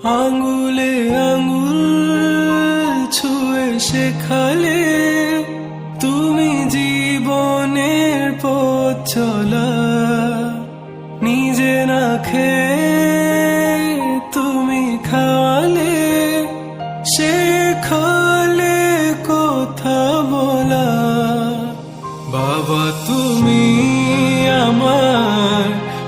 আঙ্গুলে আঙ্গুল ছুঁয়ে শেখালে তুমি জীবনের পথ চলা নিজে না খেয়ে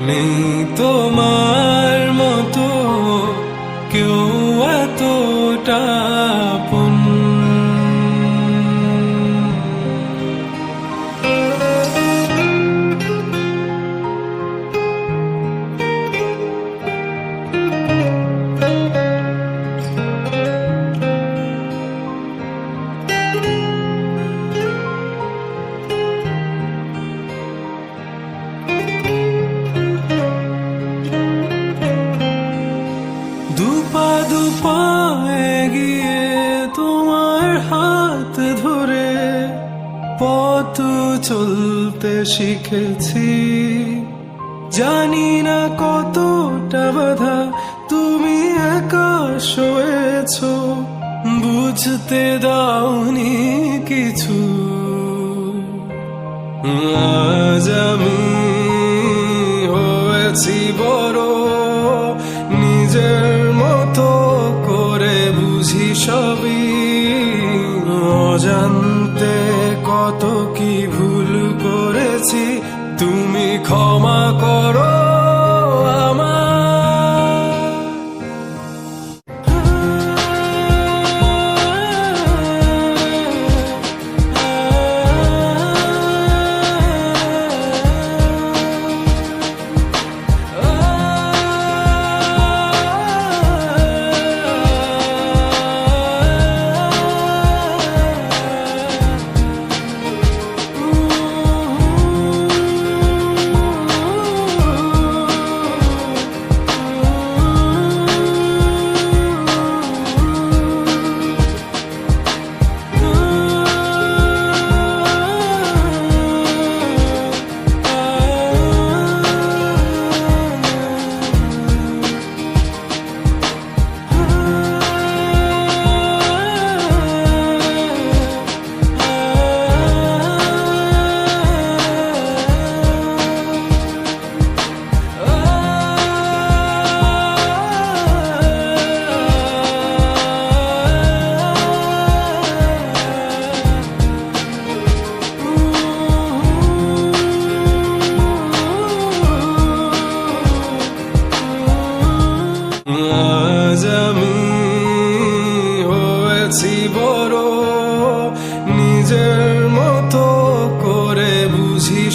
নেই তোমার মতো কেউ এতটা আপন। দুপা এগিয়ে তোমার হাত ধরে পথ চলতে শিখেছি। জানি না কতটা বাধা তুমি একা শোয়েছ বুঝতে দাওনি কিছু। আজ আমি হয়েছি বড় সবই অজান্তে কত কি ভুল করেছি তুমি ক্ষমা করো।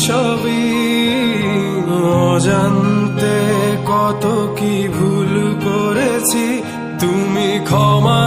সবই অজান্তে কত কি ভুল করেছি তুমি ক্ষমা